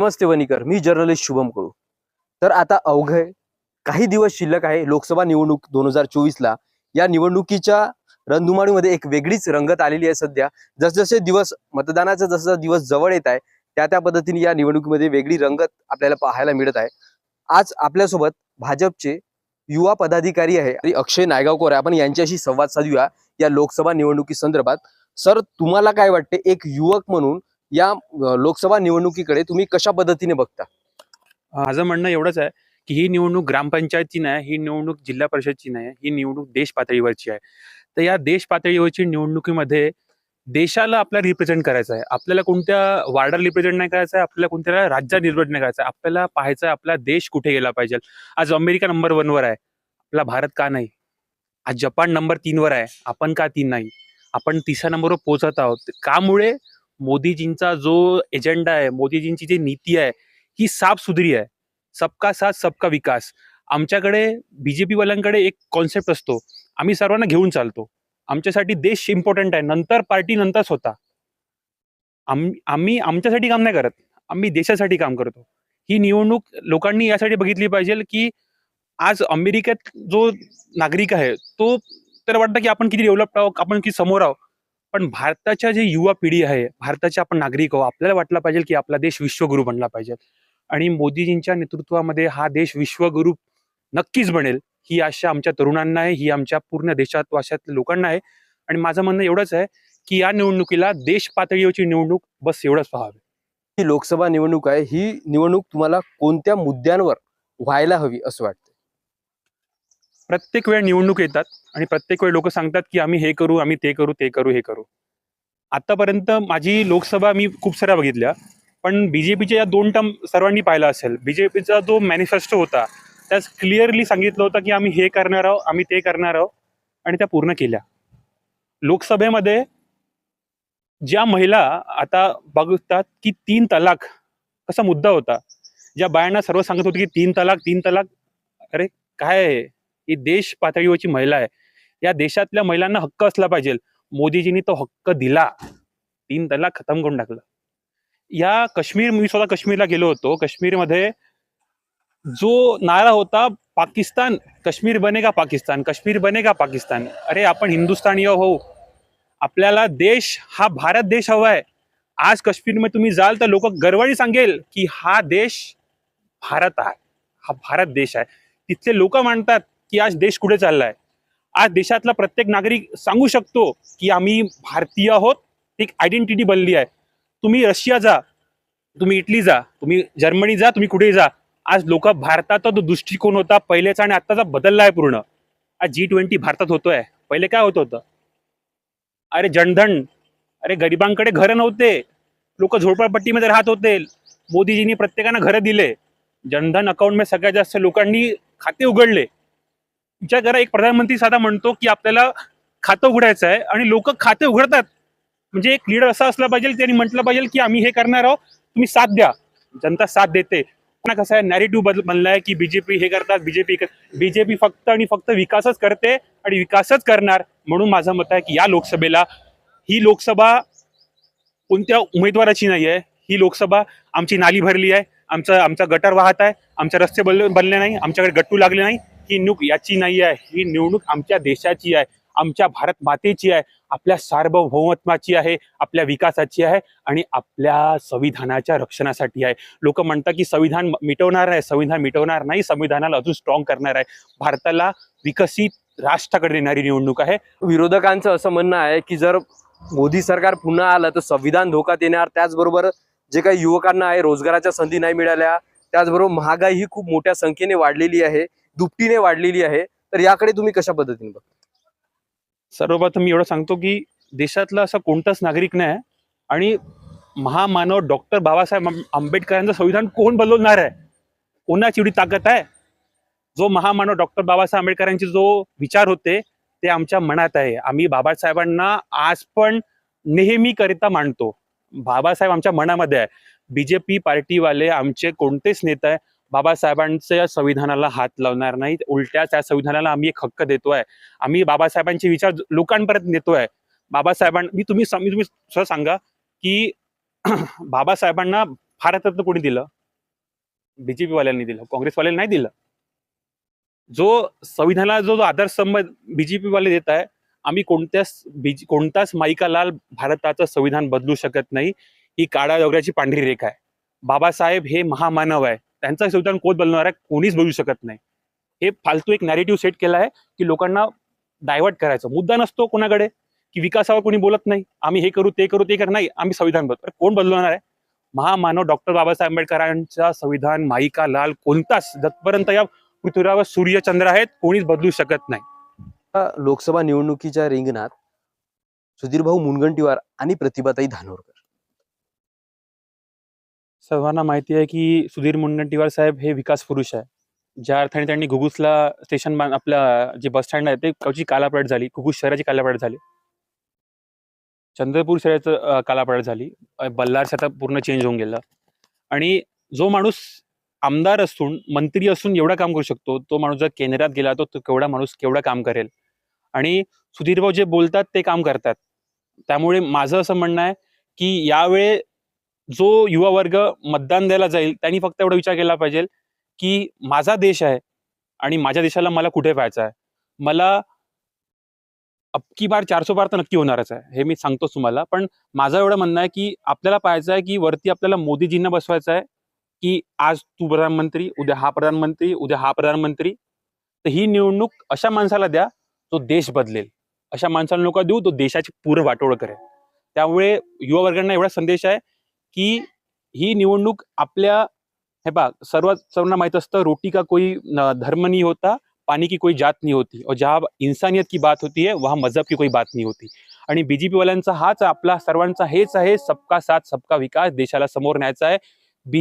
नमस्ते वनीकर मी journalist Shubham कडू तर आता अवघे काही दिवस शिल्लक आहे. लोकसभा निवडणूक दोन हजार चोवीसला. या निवडणुकीच्या रणधुमाळीमध्ये एक वेगळीच रंगत आलेली आहे सध्या. जसजसे दिवस मतदानाचा जसजसा दिवस जवळ येत आहे त्या त्या पद्धतीने या निवडणुकीमध्ये वेगळी रंगत आपल्याला पाहायला मिळत आहे. आज आपल्यासोबत भाजपचे युवा पदाधिकारी आहे आणि अक्षय नायगावकर आहे. आपण यांच्याशी संवाद साधूया या लोकसभा निवडणुकी संदर्भात. सर तुम्हाला काय वाटते? एक युवक म्हणून या लोकसभा निवडणुकीकडे तुम्ही कशा पद्धतीने बघता? माझं म्हणणं एवढंच आहे की ही निवडणूक ग्रामपंचायतची नाही ही निवडणूक जिल्हा परिषदची नाही ही निवडणूक देश पातळीवरची आहे. तर या देश पातळीवरची निवडणुकीमध्ये देशाला आपल्याला रिप्रेझेंट करायचं आहे. आपल्याला कोणत्या वार्डाला रिप्रेझेंट नाही करायचं आहे आपल्याला कोणत्या राज्यात रिप्रेझेंट नाही करायचं आहे. आपल्याला पाहायचं आहे आपला देश कुठे गेला पाहिजे. आज अमेरिका नंबर वनवर आहे. आपला भारत का नाही? आज जपान नंबर तीनवर आहे. आपण का तीन नाही? आपण तिसऱ्या नंबरवर पोहोचत आहोत. कामुळे मोदीजींचा जो एजेंडा आहे मोदीजींची जी नीती आहे ही साफ सुधरी आहे. सबका साथ सबका विकास. आमच्याकडे बीजेपी वाल्यांकडे एक कॉन्सेप्ट असतो. आम्ही सर्वांना घेऊन चालतो. आमच्यासाठी देश इम्पॉर्टंट आहे. नंतर पार्टी नंतर स्वतः. आम आम्ही आमच्यासाठी काम नाही करत. आम्ही देशासाठी काम करतो. ही निवडणूक लोकांनी यासाठी बघितली पाहिजे की आज अमेरिकेत जो नागरिक आहे तो तर वाटतं की आपण किती डेव्हलप आहोत आपण किती समोर आहोत. पण भारताच्या जे युवा पिढी आहे भारताचे आपण नागरिक आहोत आपल्याला वाटलं पाहिजे की आपला देश विश्वगुरु बनला पाहिजे. आणि मोदीजींच्या नेतृत्वामध्ये हा देश विश्वगुरु नक्कीच बनेल ही आशा आमच्या तरुणांना आहे ही आमच्या पूर्ण देशात वाशातल्या लोकांना आहे. आणि माझं म्हणणं एवढंच आहे की या निवडणुकीला देश पातळीवरची निवडणूक बस एवढंच पहावी ही लोकसभा निवडणूक आहे ही निवडणूक तुम्हाला कोणत्या मुद्द्यांवर व्हायला हवी असं वाटतं प्रत्येक वेळ निवडणूक येतात आणि प्रत्येक वेळ लोक सांगतात की आम्ही हे करू आम्ही ते करू ते करू हे करू. आतापर्यंत माझी लोकसभा मी खूप साऱ्या बघितल्या पण बीजेपीच्या या दोन टर्म सर्वांनी पाहिला असेल बीजेपीचा जो मॅनिफेस्टो होता त्यास क्लिअरली सांगितलं होतं की आम्ही हे करणार आहोत आम्ही ते करणार आहोत आणि त्या पूर्ण केल्या. लोकसभेमध्ये ज्या महिला आता बघतात की तीन तलाक कसा मुद्दा होता. ज्या बायांना सर्व सांगत होते की तीन तलाक तीन तलाक अरे काय आहे? ही देश पातळीवरची महिला आहे. या देशातल्या महिलांना हक्क असला पाहिजे. मोदीजींनी तो हक्क दिला. तीन त्याला खतम करून टाकलं. या काश्मीर मी स्वतः काश्मीरला गेलो होतो. काश्मीरमध्ये जो नारा होता पाकिस्तान काश्मीर बनेगा पाकिस्तान? काश्मीर बनेगा पाकिस्तान? अरे आपण हिंदुस्थानीय हो आपल्याला देश हा भारत देश हवा आहे. आज काश्मीरमध्ये तुम्ही जाल तर लोक गर्वाने सांगेल की हा देश भारत आहे. हा भारत देश आहे. तिथले लोक मानतात की आज देश कुठे चाललाय? आज देशातला प्रत्येक नागरिक सांगू शकतो की आम्ही भारतीय आहोत एक आयडेंटिटी बनली आहे. तुम्ही रशिया जा तुम्ही इटली जा तुम्ही जर्मनी जा तुम्ही कुठे जा. आज लोक भारताचा जो दृष्टिकोन होता पहिलेचा आणि आत्ताचा बदलला आहे पूर्ण. आज जी ट्वेंटी भारतात होतोय. पहिले काय होत होतं? अरे जनधन अरे गरिबांकडे घरं नव्हते. लोक झोपडपट्टीमध्ये राहत होते. मोदीजींनी प्रत्येकानं घरं दिले. जनधन अकाउंटमध्ये सगळ्यात जास्त लोकांनी खाते उघडले. ज्या जरा एक प्रधानमंत्री साधा म्हणतो की आपल्याला खातं उघडायचं आहे आणि लोक खाते उघडतात. म्हणजे एक लीडर असा असला पाहिजे त्यांनी म्हटलं पाहिजे की आम्ही हे करणार आहोत तुम्ही साथ द्या. जनता साथ देते. पण कसं आहे नॅरेटिव्ह बदल बनलाय की बीजेपी हे करतात बीजेपी बीजेपी फक्त आणि फक्त विकासच करते आणि विकासच करणार म्हणून माझं मत आहे की या लोकसभेला ही लोकसभा कोणत्या उमेदवाराची नाही आहे ही लोकसभा आमची नाली भरली आहे आमचं आमचा गटर वाहत आहे आमचे रस्ते बनले बनले नाही आमच्याकडे गट्टू लागले नाही ही निवडणूक याची नाही आहे ही निवडणूक आमच्या देशाची आहे आमच्या भारत मातेची आहे आपल्या सार्वभौमत्वाची आहे आपल्या विकासाची आहे आणि आपल्या संविधानाच्या रक्षणासाठी आहे. लोक म्हणतात की संविधान मिटवणार आहे संविधान मिटवणार नाही संविधानाला अजून स्ट्रॉंग करणार आहे. भारताला विकसित राष्ट्राकडे नेणारी निवडणूक आहे. विरोधकांचं असं म्हणणं आहे की जर मोदी सरकार पुन्हा आलं तर संविधान धोक्यात येणार त्याचबरोबर जे काही युवकांना आहे रोजगाराच्या संधी नाही मिळाल्या त्याचबरोबर महागाई ही खूप मोठ्या संख्येने वाढलेली आहे. दुपटीने वाढलेली आहे. तर याकडे तुम्ही कशा पद्धतीने बघता? सर्वप्रथम मी एवढं सांगतो की देशातला असा कोणताच नागरिक नाही आणि महामानव डॉक्टर बाबासाहेब आंबेडकरांचं संविधान कोण बदलवणार आहे? कोणाची एवढी ताकद आहे? जो महामानव डॉक्टर बाबासाहेब आंबेडकरांचे जो विचार होते ते आमच्या मनात आहे. आम्ही बाबासाहेबांना आज पण नेहमी करिता मांडतो बाबासाहेब आमच्या मनामध्ये आहे. बीजेपी पार्टीवाले आमचे कोणतेच नेता आहे बाबासाहेबांच्या संविधानाला हात लावणार नाहीत. उलट्या त्या संविधानाला आम्ही एक हक्क देतोय. आम्ही बाबासाहेबांचे विचार लोकांपर्यंत नेतोय. बाबासाहेबां मी तुम्ही तुम्ही स्वतः सांगा की बाबासाहेबांना भारतरत्न कोणी दिलं? बीजेपी वाल्यांनी दिलं. काँग्रेसवाल्यांनी नाही दिलं. जो संविधानाला जो जो आधारस्तंभ बीजेपी वाले देत आहे आम्ही कोणत्याच बीज कोणताच माईका लाल भारताचं संविधान बदलू शकत नाही. ही काळ्या दौऱ्याची पांढरी रेखा आहे. बाबासाहेब हे महामानव आहे. त्यांचं संविधान कोण बनवणार आहे कोणीच बनवू शकत नाही. हे फालतू एक नॅरेटिव्ह सेट केला आहे की लोकांना डायव्हर्ट करायचं. मुद्दा नसतो कोणाकडे की विकासावर कोणी बोलत नाही. आम्ही हे करू ते करू ते कर नाही. आम्ही संविधान बदलू कोण बदलवणार आहे? महामानव डॉक्टर बाबासाहेब आंबेडकरांचा संविधान माईका लाल कोणताच? जतपर्यंत या पृथ्वीरावर सूर्य चंद्र आहेत कोणीच बदलू शकत नाही. लोकसभा निवडणुकीच्या रिंगणात सुधीरभाऊ मुनगंटीवार आणि प्रतिभाताई धानोरकर. सर्वांना माहिती आहे की सुधीर मुनगंटीवार साहेब हे विकास पुरुष आहे. ज्या अर्थाने त्यांनी घुगुसला स्टेशन बांध आपल्या जे बस स्टँड आहे ते त्याची कालापलट झाली. घुगुस शहराची कालापलट झाली. चंद्रपूर शहराचं कालापलट झाली. बल्लार बल्लारचं आता पूर्ण चेंज होऊन गेलं. आणि जो माणूस आमदार असून मंत्री असून एवढा काम करू शकतो तो माणूस जर केंद्रात गेला तो केवढा माणूस केवढा काम करेल? आणि सुधीरभाऊ जे बोलतात ते काम करतात. त्यामुळे माझं असं म्हणणं आहे की यावेळे जो युवा वर्ग मतदान द्यायला जाईल त्यांनी फक्त एवढा विचार केला पाहिजे की माझा देश आहे आणि माझ्या देशाला मला कुठे पाहायचं आहे? मला अबकी बार चारसो बार तर नक्की होणारच आहे हे मी सांगतोच तुम्हाला. पण माझं एवढं म्हणणं आहे की आपल्याला पाहायचं आहे की वरती आपल्याला मोदीजींना बसवायचं आहे की आज तू प्रधानमंत्री उद्या हा प्रधानमंत्री उद्या हा प्रधानमंत्री तर ही निवडणूक अशा माणसाला द्या जो देश बदलेल. अशा माणसाला नका देऊ तो देशाची पूर्ण वाटोळ करेल. त्यामुळे युवा वर्गांना एवढा संदेश आहे की ही निवडणूक आपल्या हे बघ सर्व सर्वांना माहीत असतं रोटी का कोई धर्म नहीं होता पानी की कोई जात नहीं होती. और जहा इंसानियत की बात होती है वहा मजहब की कोई बात नहीं होती. आणि बीजेपी वाल्यांचा हाच आपला सर्वांचा हेच आहे सबका साथ सबका विकास देशाला समोर न्यायचा आहे. बी